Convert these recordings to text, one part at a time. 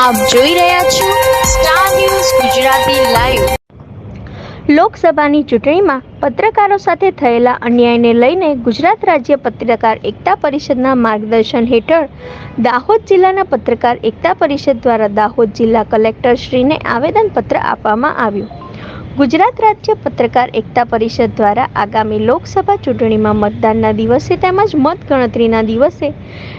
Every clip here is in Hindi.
આપ જોઈ રહ્યા છો સ્ટાર ન્યૂઝ ગુજરાતી લાઈવ લોકસભાની ચૂંટણીમાં પત્રકારો સાથે થયેલા અન્યાયને લઈને ગુજરાત રાજ્ય પત્રકાર એકતા પરિષદના માર્ગદર્શન હેઠળ દાહોદ જિલ્લાના પત્રકાર એકતા પરિષદ દ્વારા દાહોદ જિલ્લા કલેક્ટરશ્રીને આવેદનપત્ર આપવામાં આવ્યું. ગુજરાત રાજ્ય પત્રકાર એકતા પરિષદ દ્વારા આગામી લોકસભા ચૂંટણીમાં મતદાનના દિવસે તેમજ મતગણતરીના દિવસે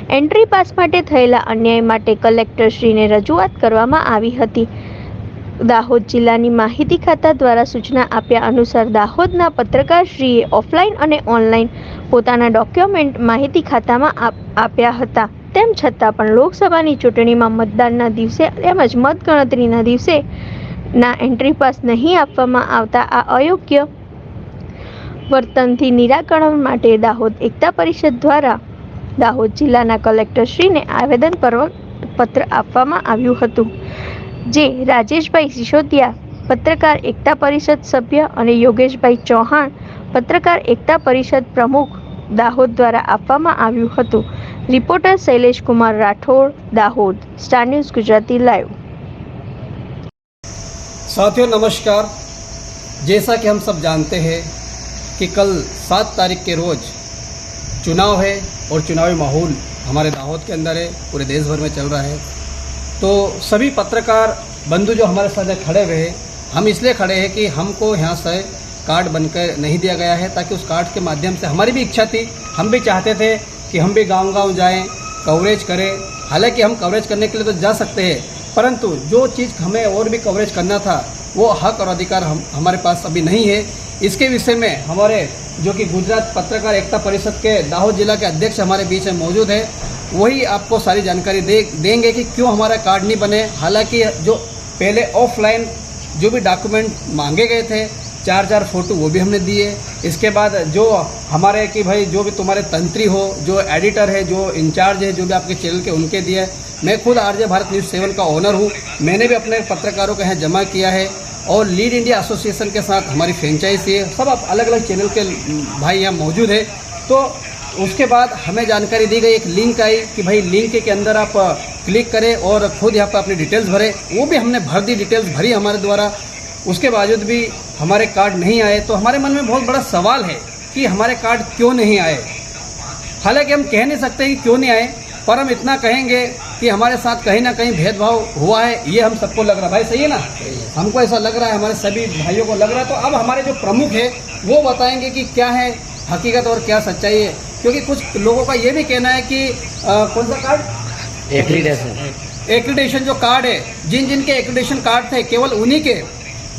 એન્ટ્રી પાસ માટે થયેલા અન્યાય માટે કલેક્ટરશ્રીને રજૂઆત કરવામાં આવી હતી. દાહોદ જિલ્લાની માહિતી ખાતા દ્વારા સૂચના આપ્યા અનુસાર દાહોદના પત્રકારશ્રીએ ઓફલાઈન અને ઓનલાઈન પોતાના ડોક્યુમેન્ટ માહિતી ખાતામાં આપ- આપ્યા હતા. તેમ છતાં પણ લોકસભાની ચૂંટણીમાં મતદાનના દિવસે તેમજ મતગણતરીના દિવસે ના એન્ટ્રી પાસ નહીં આપવામાં આવતા આ અયોગ્ય વર્તનથી નિરાકરણ માટે દાહોદ એકતા પરિષદ દ્વારા દાહોદ જિલ્લાના કલેક્ટરશ્રીને આવેદન પત્ર આપવામાં આવ્યું હતું, જે રાજેશભાઈ સિસોદિયા, પત્રકાર એકતા પરિષદ સભ્ય અને યોગેશભાઈ ચૌહાણ, પત્રકાર એકતા પરિષદ પ્રમુખ દાહોદ દ્વારા આપવામાં આવ્યું હતું. Reporter Shailesh Kumar Rathod, Dahod, star news Gujarati live. साथियों, नमस्कार। जैसा कि हम सब जानते हैं कि कल सात तारीख के रोज़ चुनाव है और चुनावी माहौल हमारे दाहोद के अंदर है, पूरे देश भर में चल रहा है। तो सभी पत्रकार, बंधु जो हमारे साथ खड़े हुए हैं, हम इसलिए खड़े हैं कि हमको यहाँ से कार्ड बनकर नहीं दिया गया है, ताकि उस कार्ड के माध्यम से हमारी भी इच्छा थी। हम भी चाहते थे कि हम भी गांव-गांव जाएँ, कवरेज करें। हालाँकि हम कवरेज करने के लिए तो जा सकते हैं परंतु जो चीज़ हमें और भी कवरेज करना था, वो हक और अधिकार हम, हमारे पास अभी नहीं है। इसके विषय में हमारे, जो कि गुजरात पत्रकार एकता परिषद के दाहोद जिला के अध्यक्ष हमारे बीच में मौजूद है, वही आपको सारी जानकारी दे, देंगे कि क्यों हमारा कार्ड नहीं बने। हालाँकि जो पहले ऑफलाइन जो भी डॉक्यूमेंट मांगे गए थे चार चार फ़ोटो वो भी हमने दिए। इसके बाद जो हमारे कि भाई, जो भी तुम्हारे तंत्री हो, जो एडिटर है, जो इंचार्ज है, जो भी आपके चैनल के, उनके दिए। मैं खुद आरजे भारत न्यूज़ सेवन का ओनर हूँ। मैंने भी अपने पत्रकारों को यहाँ जमा किया है और लीड इंडिया एसोसिएशन के साथ हमारी फ्रेंचाइजी है। सब आप अलग अलग चैनल के भाई यहाँ मौजूद है। तो उसके बाद हमें जानकारी दी गई, एक लिंक आई कि भाई लिंक के अंदर आप क्लिक करें और खुद यहाँ पर अपनी डिटेल्स भरें। वो भी हमने भर दी डिटेल्स भरी हमारे द्वारा। उसके बावजूद भी हमारे कार्ड नहीं आए। तो हमारे मन में बहुत बड़ा सवाल है कि हमारे कार्ड क्यों नहीं आए? हालाँकि हम कह नहीं सकते कि क्यों नहीं आए, पर हम इतना कहेंगे कि हमारे साथ कहीं ना कहीं भेदभाव हुआ है ये हम सबको लग रहा है। भाई सही है ना? हमको ऐसा लग रहा है हमारे सभी भाइयों को लग रहा है। तो अब हमारे जो प्रमुख है वो बताएँगे कि क्या है हकीकत और क्या सच्चाई है। क्योंकि कुछ लोगों का ये भी कहना है कि अ, कौन सा कार्ड एक्रीडेशन जो कार्ड है जिन जिन के एक्रीडेशन कार्ड थे केवल उन्हीं के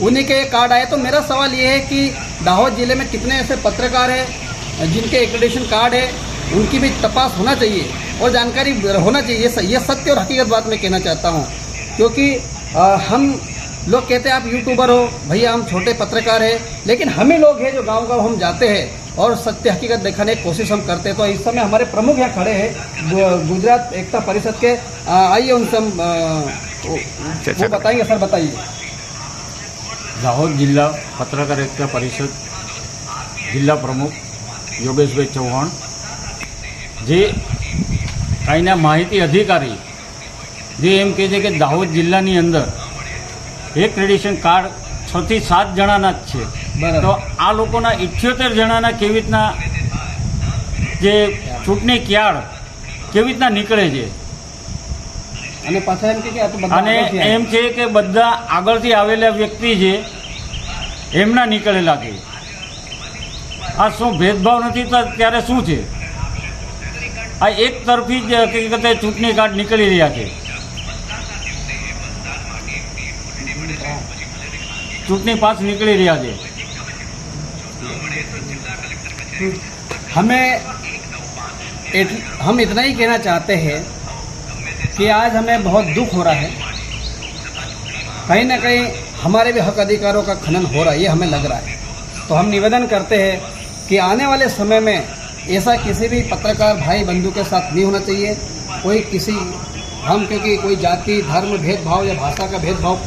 उन्हीं के कार्ड आए। तो मेरा सवाल ये है कि दाहोद ज़िले में कितने ऐसे पत्रकार हैं जिनके एक्रीडेशन कार्ड है उनकी भी तपास होना चाहिए? और जानकारी होना चाहिए ये स- ये सत्य और हकीकत बात मैं कहना चाहता हूँ क्योंकि अ, हम लोग कहते हैं आप यूट्यूबर हो भैया हम छोटे पत्रकार हैं लेकिन हम ही लोग हैं जो गांव गांव हम जाते हैं और सत्य हकीकत दिखाने की कोशिश हम करते हैं तो इस समय हमारे प्रमुख यहाँ खड़े हैं गु- गुजरात एकता परिषद के अ, आइए उनसे हम अ, वो वो बताएंगे सर बताइए દાહોદ જિલ્લા પત્રકાર એકતા પરિષદ જિલ્લા પ્રમુખ યોગેશભાઈ ચૌહાણ જે અહીંના માહિતી અધિકારી જે એમ કહે છે કે દાહોદ જિલ્લાની અંદર એક ક્રેડિશન કાર્ડ છથી સાત જણાના જ છે. તો આ લોકોના ઇઠ્યોતેર જણાના કેવી રીતના જે ચૂંટણી ક્યાળ કેવી રીતના નીકળે છે? અને પાછા એમ કે અને એમ છે કે બધા આગળથી આવેલા વ્યક્તિ છે એમના નીકળેલા છે. આ શું ભેદભાવ નથી તો ત્યારે શું છે? આ એક તરફી જ હકીકતે ચૂંટણી કાર્ડ નીકળી રહ્યા છે ચૂંટણી પાસ નીકળી રહ્યા છે हमें इत- हम इतना ही कहना चाहते हैं कि आज हमें बहुत दुख हो रहा है कहीं ना कहीं हमारे भी हक अधिकारों का खनन हो रहा है ये हमें लग रहा है तो हम निवेदन करते हैं कि आने वाले समय में ऐसा किसी भी पत्रकार भाई बंधु के साथ नहीं होना चाहिए। कोई किसी हम क्योंकि कोई जाति, धर्म, भेदभाव या भाषा का भेदभाव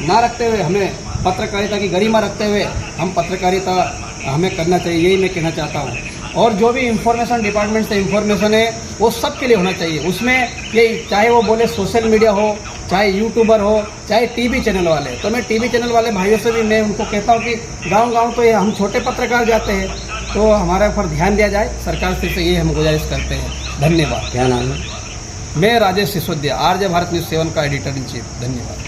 ना रखते हुए, हमें पत्रकारिता की गरिमा रखते हुए हम पत्रकारिता हमें करना चाहिए, यही मैं कहना चाहता हूँ। और जो भी इंफॉर्मेशन डिपार्टमेंट से इंफॉर्मेशन है, वो सबके लिए होना चाहिए। उसमें ये चाहे वो बोले सोशल मीडिया हो, चाहे यूट्यूबर हो, चाहे टीवी चैनल वाले। तो मैं टीवी चैनल वाले भाइयों से भी मैं उनको कहता हूँ कि गाँव गाँव तो ये हम छोटे पत्रकार जाते हैं तो हमारे ऊपर ध्यान दिया जाए सरकार से से ये हम गुजारिश करते हैं। धन्यवाद। क्या नाम है? मैं राजेश सिसोदिया आर्य भारत न्यूज़ सेवन का एडिटर इन चीफ। धन्यवाद।